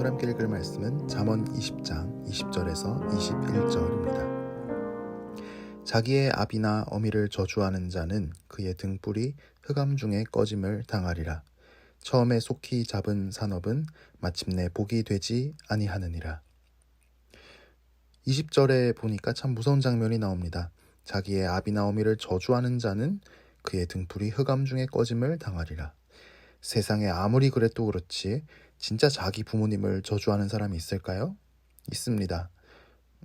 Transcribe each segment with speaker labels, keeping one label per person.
Speaker 1: 오늘 함께 읽을 말씀은 잠언 20장 20절에서 21절입니다. 자기의 아비나 어미를 저주하는 자는 그의 등불이 흑암 중에 꺼짐을 당하리라. 처음에 속히 잡은 산업은 마침내 복이 되지 아니하느니라. 20절에 보니까 참 무서운 장면이 나옵니다. 자기의 아비나 어미를 저주하는 자는 그의 등불이 흑암 중에 꺼짐을 당하리라. 세상에 아무리 그래도 그렇지 진짜 자기 부모님을 저주하는 사람이 있을까요? 있습니다.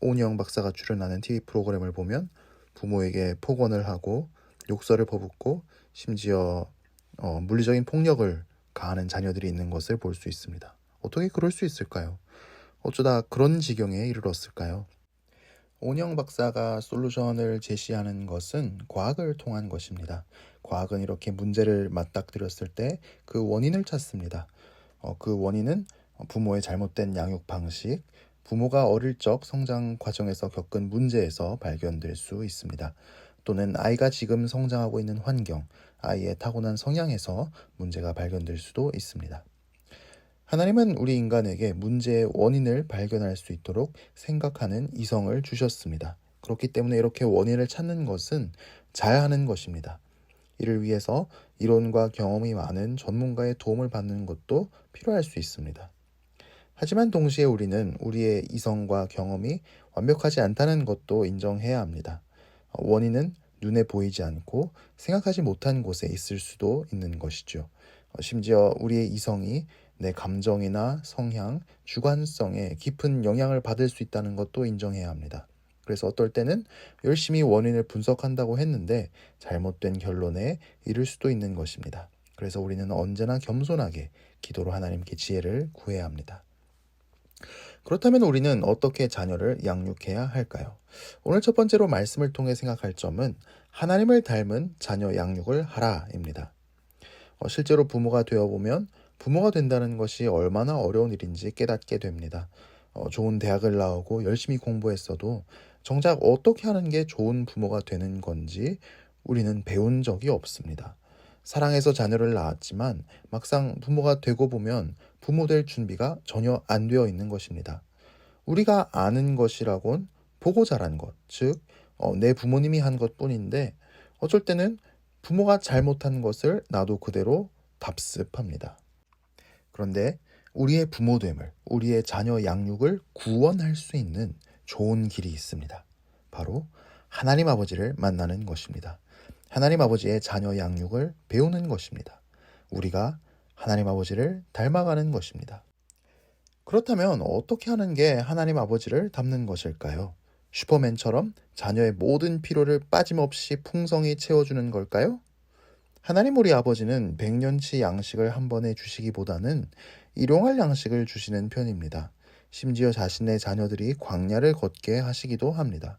Speaker 1: 오니영 박사가 출연하는 TV 프로그램을 보면 부모에게 폭언을 하고 욕설을 퍼붓고 심지어 어, 물리적인 폭력을 가하는 자녀들이 있는 것을 볼 수 있습니다. 어떻게 그럴 수 있을까요? 어쩌다 그런 지경에 이르렀을까요? 온영 박사가 솔루션을 제시하는 것은 과학을 통한 것입니다. 과학은 이렇게 문제를 맞닥뜨렸을 때 그 원인을 찾습니다. 어, 그 원인은 부모의 잘못된 양육 방식, 부모가 어릴 적 성장 과정에서 겪은 문제에서 발견될 수 있습니다. 또는 아이가 지금 성장하고 있는 환경, 아이의 타고난 성향에서 문제가 발견될 수도 있습니다. 하나님은 우리 인간에게 문제의 원인을 발견할 수 있도록 생각하는 이성을 주셨습니다. 그렇기 때문에 이렇게 원인을 찾는 것은 잘하는 것입니다. 이를 위해서 이론과 경험이 많은 전문가의 도움을 받는 것도 필요할 수 있습니다. 하지만 동시에 우리는 우리의 이성과 경험이 완벽하지 않다는 것도 인정해야 합니다. 원인은 눈에 보이지 않고 생각하지 못한 곳에 있을 수도 있는 것이죠. 심지어 우리의 이성이 내 감정이나 성향, 주관성에 깊은 영향을 받을 수 있다는 것도 인정해야 합니다. 그래서 어떨 때는 열심히 원인을 분석한다고 했는데 잘못된 결론에 이를 수도 있는 것입니다. 그래서 우리는 언제나 겸손하게 기도로 하나님께 지혜를 구해야 합니다. 그렇다면 우리는 어떻게 자녀를 양육해야 할까요? 오늘 첫 번째로 말씀을 통해 생각할 점은 하나님을 닮은 자녀 양육을 하라입니다. 어, 실제로 부모가 되어보면 부모가 된다는 것이 얼마나 어려운 일인지 깨닫게 됩니다. 어, 좋은 대학을 나오고 열심히 공부했어도 정작 어떻게 하는 게 좋은 부모가 되는 건지 우리는 배운 적이 없습니다. 사랑해서 자녀를 낳았지만 막상 부모가 되고 보면 부모 될 준비가 전혀 안 되어 있는 것입니다. 우리가 아는 것이라곤 보고 자란 것, 즉, 어, 내 부모님이 한 것 뿐인데 어쩔 때는 부모가 잘못한 것을 나도 그대로 답습합니다. 그런데 우리의 부모됨을, 우리의 자녀 양육을 구원할 수 있는 좋은 길이 있습니다. 바로 하나님 아버지를 만나는 것입니다. 하나님 아버지의 자녀 양육을 배우는 것입니다. 우리가 하나님 아버지를 닮아가는 것입니다. 그렇다면 어떻게 하는 게 하나님 아버지를 닮는 것일까요? 슈퍼맨처럼 자녀의 모든 필요를 빠짐없이 풍성히 채워주는 걸까요? 하나님 우리 아버지는 백년치 양식을 한 번에 주시기보다는 일용할 양식을 주시는 편입니다. 심지어 자신의 자녀들이 광야를 걷게 하시기도 합니다.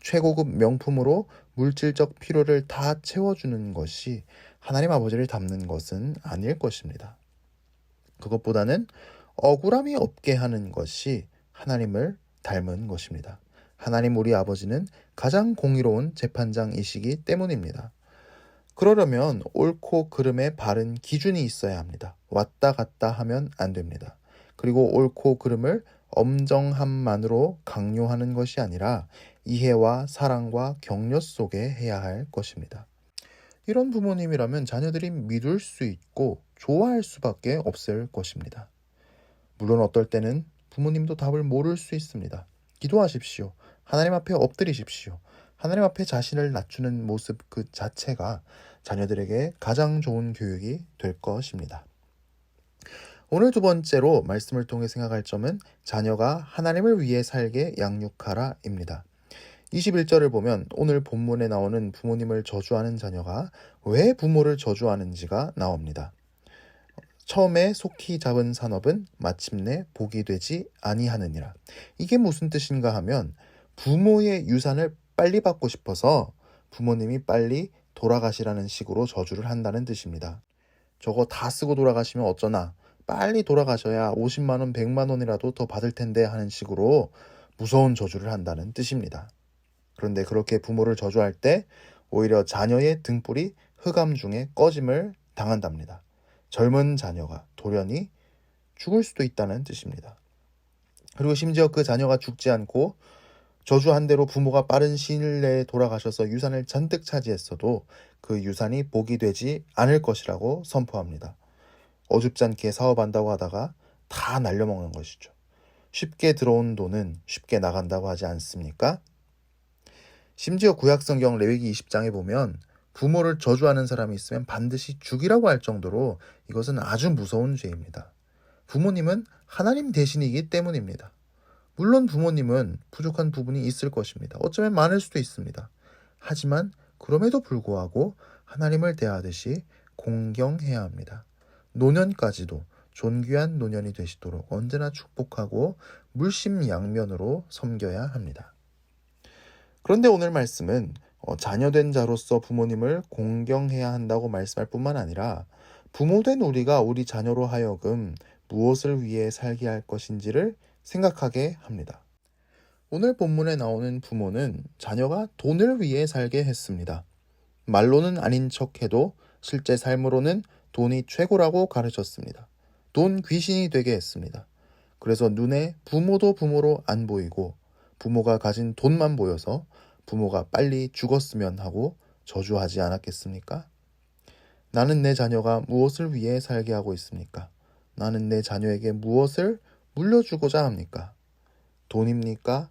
Speaker 1: 최고급 명품으로 물질적 필요를 다 채워주는 것이 하나님 아버지를 닮는 것은 아닐 것입니다. 그것보다는 억울함이 없게 하는 것이 하나님을 닮은 것입니다. 하나님 우리 아버지는 가장 공의로운 재판장이시기 때문입니다. 그러려면 옳고 그름에 바른 기준이 있어야 합니다. 왔다 갔다 하면 안 됩니다. 그리고 옳고 그름을 엄정함만으로 강요하는 것이 아니라 이해와 사랑과 격려 속에 해야 할 것입니다. 이런 부모님이라면 자녀들이 믿을 수 있고 좋아할 수밖에 없을 것입니다. 물론 어떨 때는 부모님도 답을 모를 수 있습니다. 기도하십시오. 하나님 앞에 엎드리십시오. 하나님 앞에 자신을 낮추는 모습 그 자체가 자녀들에게 가장 좋은 교육이 될 것입니다. 오늘 두 번째로 말씀을 통해 생각할 점은 자녀가 하나님을 위해 살게 양육하라입니다. 21절을 보면 오늘 본문에 나오는 부모님을 저주하는 자녀가 왜 부모를 저주하는지가 나옵니다. 처음에 속히 잡은 산업은 마침내 복이 되지 아니하느니라. 이게 무슨 뜻인가 하면 부모의 유산을 빨리 받고 싶어서 부모님이 빨리 돌아가시라는 식으로 저주를 한다는 뜻입니다. 저거 다 쓰고 돌아가시면 어쩌나 빨리 돌아가셔야 50만 원, 100만 원이라도 더 받을 텐데 하는 식으로 무서운 저주를 한다는 뜻입니다. 그런데 그렇게 부모를 저주할 때 오히려 자녀의 등불이 흑암 중에 꺼짐을 당한답니다. 젊은 자녀가 돌연히 죽을 수도 있다는 뜻입니다. 그리고 심지어 그 자녀가 죽지 않고 저주한 대로 부모가 빠른 시일 내에 돌아가셔서 유산을 잔뜩 차지했어도 그 유산이 복이 되지 않을 것이라고 선포합니다. 어줍지 않게 사업한다고 하다가 다 날려먹는 것이죠. 쉽게 들어온 돈은 쉽게 나간다고 하지 않습니까? 심지어 구약성경 레위기 20장에 보면 부모를 저주하는 사람이 있으면 반드시 죽이라고 할 정도로 이것은 아주 무서운 죄입니다. 부모님은 하나님 대신이기 때문입니다. 물론 부모님은 부족한 부분이 있을 것입니다. 어쩌면 많을 수도 있습니다. 하지만 그럼에도 불구하고 하나님을 대하듯이 공경해야 합니다. 노년까지도 존귀한 노년이 되시도록 언제나 축복하고 물심양면으로 섬겨야 합니다. 그런데 오늘 말씀은 어, 자녀된 자로서 부모님을 공경해야 한다고 말씀할 뿐만 아니라 부모된 우리가 우리 자녀로 하여금 무엇을 위해 살게 할 것인지를 생각하게 합니다. 오늘 본문에 나오는 부모는 자녀가 돈을 위해 살게 했습니다. 말로는 아닌 척 해도 실제 삶으로는 돈이 최고라고 가르쳤습니다. 돈 귀신이 되게 했습니다. 그래서 눈에 부모도 부모로 안 보이고 부모가 가진 돈만 보여서 부모가 빨리 죽었으면 하고 저주하지 않았겠습니까? 나는 내 자녀가 무엇을 위해 살게 하고 있습니까? 나는 내 자녀에게 무엇을 물려주고자 합니까? 돈입니까?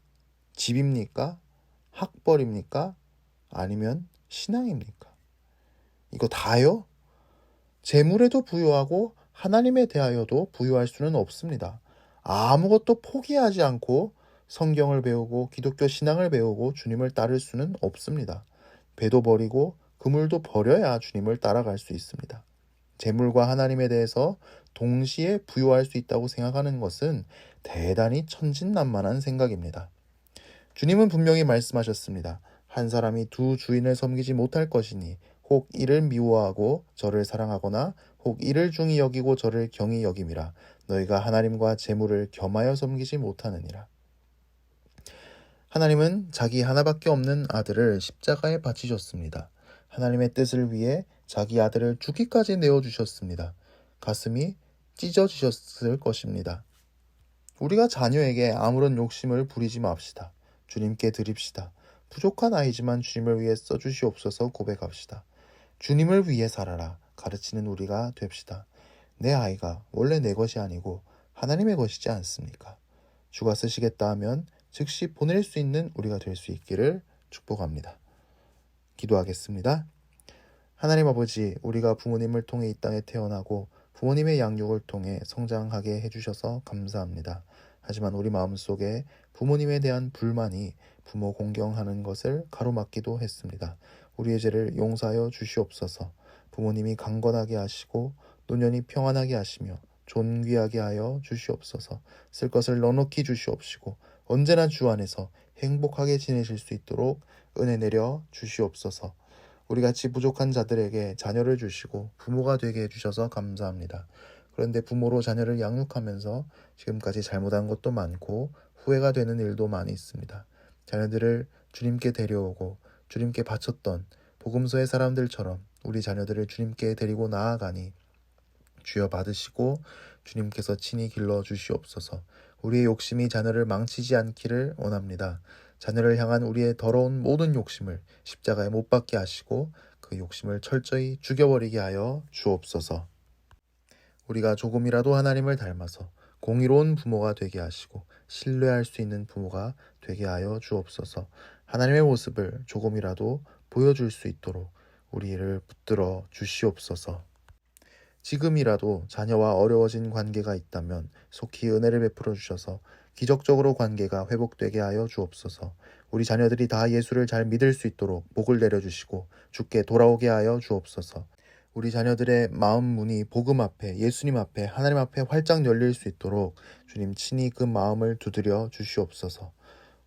Speaker 1: 집입니까? 학벌입니까? 아니면 신앙입니까? 이거 다요? 재물에도 부여하고 하나님에 대하여도 부여할 수는 없습니다. 아무것도 포기하지 않고 성경을 배우고 기독교 신앙을 배우고 주님을 따를 수는 없습니다. 배도 버리고 그물도 버려야 주님을 따라갈 수 있습니다. 재물과 하나님에 대해서 동시에 부여할 수 있다고 생각하는 것은 대단히 천진난만한 생각입니다. 주님은 분명히 말씀하셨습니다. 한 사람이 두 주인을 섬기지 못할 것이니 혹 이를 미워하고 저를 사랑하거나 혹 이를 중히 여기고 저를 경히 여김이라 너희가 하나님과 재물을 겸하여 섬기지 못하느니라. 하나님은 자기 하나밖에 없는 아들을 십자가에 바치셨습니다. 하나님의 뜻을 위해 자기 아들을 죽기까지 내어주셨습니다. 가슴이 찢어지셨을 것입니다. 우리가 자녀에게 아무런 욕심을 부리지 맙시다. 주님께 드립시다. 부족한 아이지만 주님을 위해 써주시옵소서 고백합시다. 주님을 위해 살아라 가르치는 우리가 됩시다. 내 아이가 원래 내 것이 아니고 하나님의 것이지 않습니까? 주가 쓰시겠다 하면 즉시 보낼 수 있는 우리가 될 수 있기를 축복합니다. 기도하겠습니다. 하나님 아버지, 우리가 부모님을 통해 이 땅에 태어나고 부모님의 양육을 통해 성장하게 해주셔서 감사합니다. 하지만 우리 마음속에 부모님에 대한 불만이 부모 공경하는 것을 가로막기도 했습니다. 우리의 죄를 용서하여 주시옵소서. 부모님이 강건하게 하시고 노년이 평안하게 하시며 존귀하게 하여 주시옵소서. 쓸 것을 넉넉히 주시옵시고 언제나 주 안에서 행복하게 지내실 수 있도록 은혜 내려 주시옵소서. 우리 같이 부족한 자들에게 자녀를 주시고 부모가 되게 해주셔서 감사합니다. 그런데 부모로 자녀를 양육하면서 지금까지 잘못한 것도 많고 후회가 되는 일도 많이 있습니다. 자녀들을 주님께 데려오고 주님께 바쳤던 복음서의 사람들처럼 우리 자녀들을 주님께 데리고 나아가니 주여 받으시고 주님께서 친히 길러 주시옵소서. 우리의 욕심이 자녀를 망치지 않기를 원합니다. 자녀를 향한 우리의 더러운 모든 욕심을 십자가에 못 박게 하시고 그 욕심을 철저히 죽여버리게 하여 주옵소서. 우리가 조금이라도 하나님을 닮아서 공의로운 부모가 되게 하시고 신뢰할 수 있는 부모가 되게 하여 주옵소서. 하나님의 모습을 조금이라도 보여줄 수 있도록 우리를 붙들어 주시옵소서. 지금이라도 자녀와 어려워진 관계가 있다면 속히 은혜를 베풀어 주셔서 기적적으로 관계가 회복되게 하여 주옵소서. 우리 자녀들이 다 예수를 잘 믿을 수 있도록 복을 내려 주시고 주께 돌아오게 하여 주옵소서. 우리 자녀들의 마음 문이 복음 앞에 예수님 앞에 하나님 앞에 활짝 열릴 수 있도록 주님 친히 그 마음을 두드려 주시옵소서.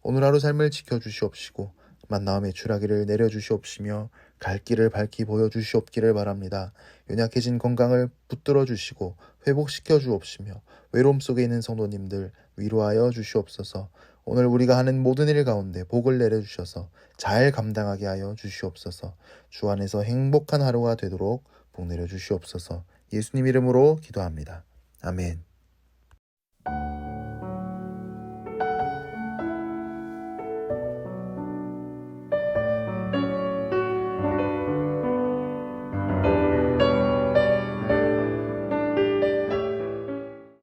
Speaker 1: 오늘 하루 삶을 지켜 주시옵시고 만나움의 주라기를 내려 주시옵시며 갈 길을 밝히 보여 주시옵기를 바랍니다. 연약해진 건강을 붙들어 주시고 회복시켜 주옵시며 외로움 속에 있는 성도님들 위로하여 주시옵소서. 오늘 우리가 하는 모든 일 가운데 복을 내려 주셔서 잘 감당하게 하여 주시옵소서. 주 안에서 행복한 하루가 되도록 복 내려 주시옵소서. 예수님 이름으로 기도합니다. 아멘.